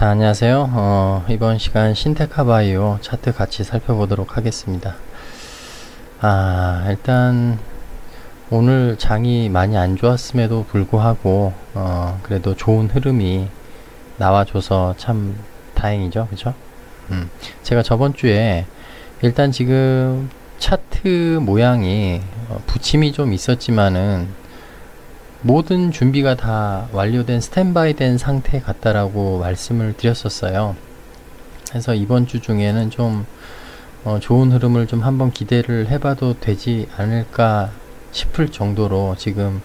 자, 안녕하세요. 어, 이번 시간 신테카바이오 차트 같이 살펴보도록 하겠습니다. 아, 일단 오늘 장이 많이 안 좋았음에도 불구하고 어, 그래도 좋은 흐름이 나와줘서 참 다행이죠. 그죠? 음, 제가 저번 주에 일단 지금 차트 모양이 어, 붙임이 좀 있었지만은 모든 준비가 다 완료된 스탠바이 된 상태 같다라고 말씀을 드렸었어요. 그래서 이번 주 중에는 좀 어, 좋은 흐름을 좀 한번 기대를 해봐도 되지 않을까 싶을 정도로 지금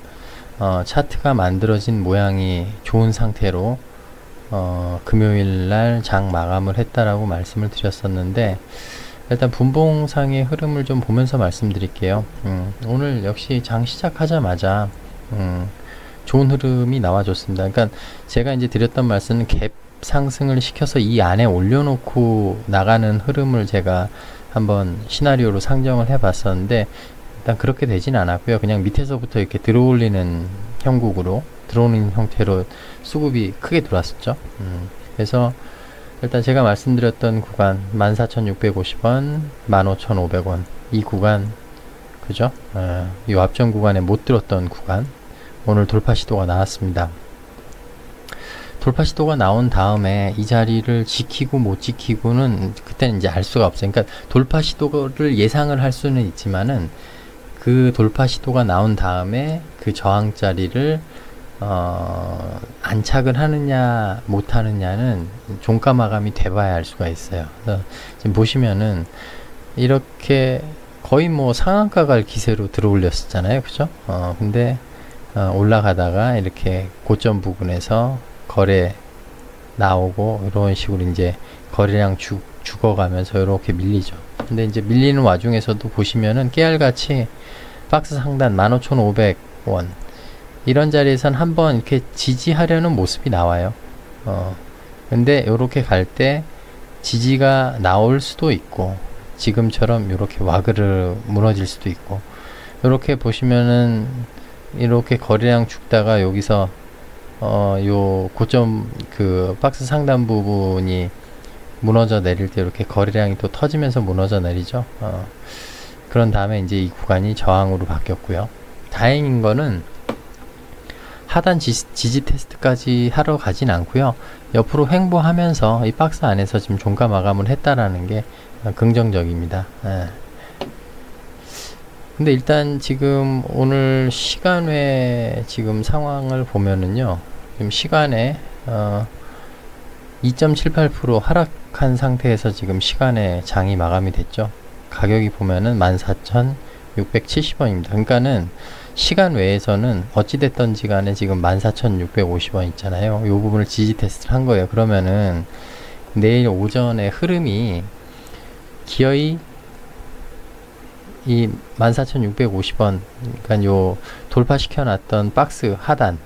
어, 차트가 만들어진 모양이 좋은 상태로 어, 금요일 날 장 마감을 했다라고 말씀을 드렸었는데 일단 분봉상의 흐름을 좀 보면서 말씀드릴게요. 음, 오늘 역시 장 시작하자마자 음, 좋은 흐름이 나와줬습니다. 그러니까 제가 이제 드렸던 말씀은 갭 상승을 시켜서 이 안에 올려놓고 나가는 흐름을 제가 한번 시나리오로 상정을 해봤었는데 일단 그렇게 되진 않았고요. 그냥 밑에서부터 이렇게 들어올리는 형국으로 들어오는 형태로 수급이 크게 들어왔었죠. 음, 그래서 일단 제가 말씀드렸던 구간 14,650원, 15,500원 이 구간 그죠? 어, 이 앞전 구간에 못 들었던 구간 오늘 돌파 시도가 나왔습니다. 돌파 시도가 나온 다음에 이 자리를 지키고 못 지키고는 그때는 이제 알 수가 없어요. 그러니까 돌파 시도를 예상을 할 수는 있지만은 그 돌파 시도가 나온 다음에 그 저항 자리를 어, 안착을 하느냐 못 하느냐는 종가 마감이 돼봐야 알 수가 있어요. 지금 보시면은 이렇게 거의 뭐 상한가 갈 기세로 들어올렸었잖아요. 그죠? 어, 근데 어, 올라가다가 이렇게 고점 부분에서 거래 나오고 이런 식으로 이제 거래량 죽, 죽어가면서 이렇게 밀리죠. 근데 이제 밀리는 와중에서도 보시면은 깨알같이 박스 상단 15,500원 이런 자리에선 한번 이렇게 지지하려는 모습이 나와요. 어, 근데 이렇게 갈 때 지지가 나올 수도 있고 지금처럼 이렇게 와그르 무너질 수도 있고 이렇게 보시면은 이렇게 거래량 죽다가 여기서 어 요 고점 그 박스 상단 부분이 무너져 내릴 때 이렇게 거래량이 또 터지면서 무너져 내리죠. 어 그런 다음에 이제 이 구간이 저항으로 바뀌었고요. 다행인 거는 하단 지지, 지지 테스트까지 하러 가진 않고요. 옆으로 횡보하면서 이 박스 안에서 지금 종가 마감을 했다라는 게 어, 긍정적입니다. 예. 근데 일단 지금 오늘 시간외 지금 상황을 보면은요. 지금 시간에 어 2.78% 하락한 상태에서 지금 시간에 장이 마감이 됐죠. 가격이 보면은 14,670원입니다. 그러니까는 시간 외에서는 어찌됐던지 간에 지금 14,650원 있잖아요. 이 부분을 지지 테스트를 한 거예요. 그러면은 내일 오전에 흐름이 기어이 이 14,650원, 그러니까 요 돌파시켜 놨던 박스 하단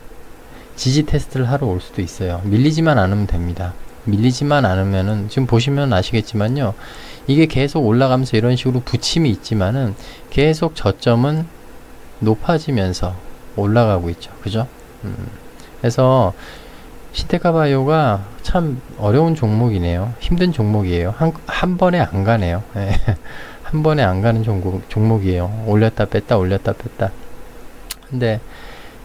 지지 테스트를 하러 올 수도 있어요. 밀리지만 않으면 됩니다. 밀리지만 않으면은 지금 보시면 아시겠지만요. 이게 계속 올라가면서 이런 식으로 붙임이 있지만은 계속 저점은 높아지면서 올라가고 있죠. 그죠? 음. 그래서 신테카바이오가 참 어려운 종목이네요. 힘든 종목이에요. 한, 한 번에 안 가네요. 예. 한 번에 안 가는 종목, 종목이에요. 올렸다 뺐다 올렸다 뺐다. 근데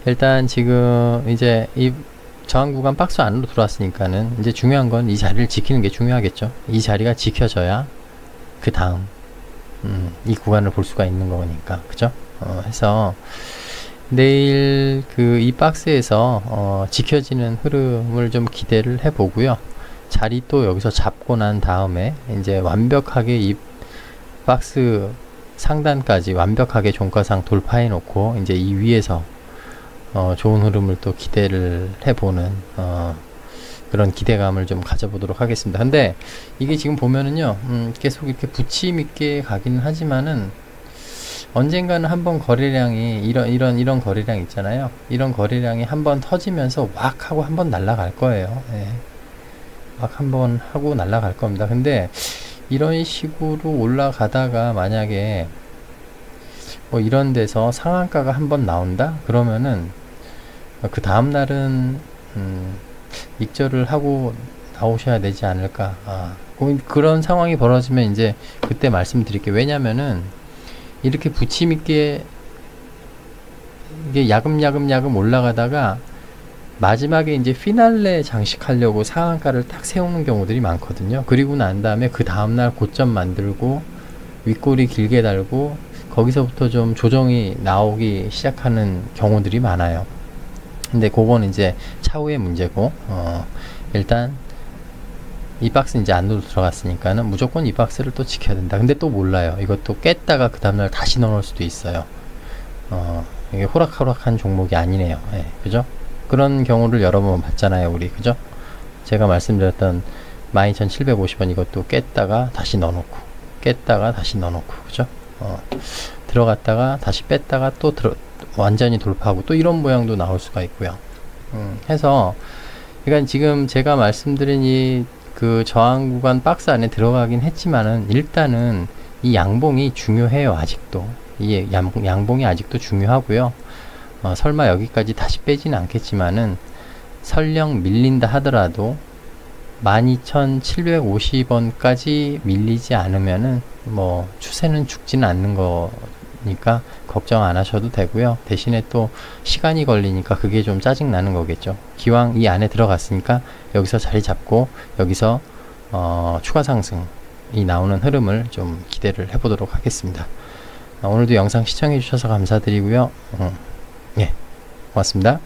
일단 지금 이제 이 저항 구간 박스 안으로 들어왔으니까는 이제 중요한 건 이 자리를 지키는 게 중요하겠죠. 이 자리가 지켜져야 그 다음 음, 이 구간을 볼 수가 있는 거니까 그죠? 어, 해서 내일 그 이 박스에서 어, 지켜지는 흐름을 좀 기대를 해보고요. 자리 또 여기서 잡고 난 다음에 이제 완벽하게 이 박스 상단까지 완벽하게 종가상 돌파해 놓고 이제 이 위에서 어, 좋은 흐름을 또 기대를 해보는 어, 그런 기대감을 좀 가져보도록 하겠습니다. 근데 이게 지금 보면은요, 음, 계속 이렇게 부침 있게 가기는 하지만은 언젠가는 한번 거래량이 이런 이런 이런 거래량 있잖아요. 이런 거래량이 한번 터지면서 왁 하고 한번 날아갈 거예요. 예. 막 한번 하고 날아갈 겁니다. 근데 이런 식으로 올라가다가 만약에 뭐 이런 데서 상한가가 한번 나온다? 그러면은 그 다음 날은 음, 익절을 하고 나오셔야 되지 않을까. 아, 그- 그런 상황이 벌어지면 이제 그때 말씀드릴게요. 왜냐면은 이렇게 부침 있게 이게 야금야금야금 올라가다가 마지막에 이제 피날레 장식하려고 상한가를 딱 세우는 경우들이 많거든요. 그리고 난 다음에 그 다음날 고점 만들고 윗골이 길게 달고 거기서부터 좀 조정이 나오기 시작하는 경우들이 많아요. 근데 그건 이제 차후의 문제고, 어, 일단 이 박스 이제 안으로 들어갔으니까는 무조건 이 박스를 또 지켜야 된다. 근데 또 몰라요. 이것도 깼다가 그 다음날 다시 넣을 수도 있어요. 어, 이게 호락호락한 종목이 아니네요. 예, 그죠? 그런 경우를 여러 번 봤잖아요, 우리. 그죠? 제가 말씀드렸던 12,750원 이것도 깼다가 다시 넣어놓고, 깼다가 다시 넣어놓고, 그죠? 어, 들어갔다가 다시 뺐다가 또 들어, 완전히 돌파하고 또 이런 모양도 나올 수가 있고요. 음, 해서, 그러니까 지금 제가 말씀드린 이 그 저항 구간 박스 안에 들어가긴 했지만은 일단은 이 양봉이 중요해요, 아직도. 이 양, 양봉이 아직도 중요하고요. 어, 설마 여기까지 다시 빼지는 않겠지만은 설령 밀린다 하더라도 12,750원까지 밀리지 않으면은 뭐 추세는 죽지는 않는 거니까 걱정 안 하셔도 되고요. 대신에 또 시간이 걸리니까 그게 좀 짜증 나는 거겠죠. 기왕 이 안에 들어갔으니까 여기서 자리 잡고 여기서 어, 추가 상승이 나오는 흐름을 좀 기대를 해보도록 하겠습니다. 어, 오늘도 영상 시청해 주셔서 감사드리고요. 음, 예, 고맙습니다.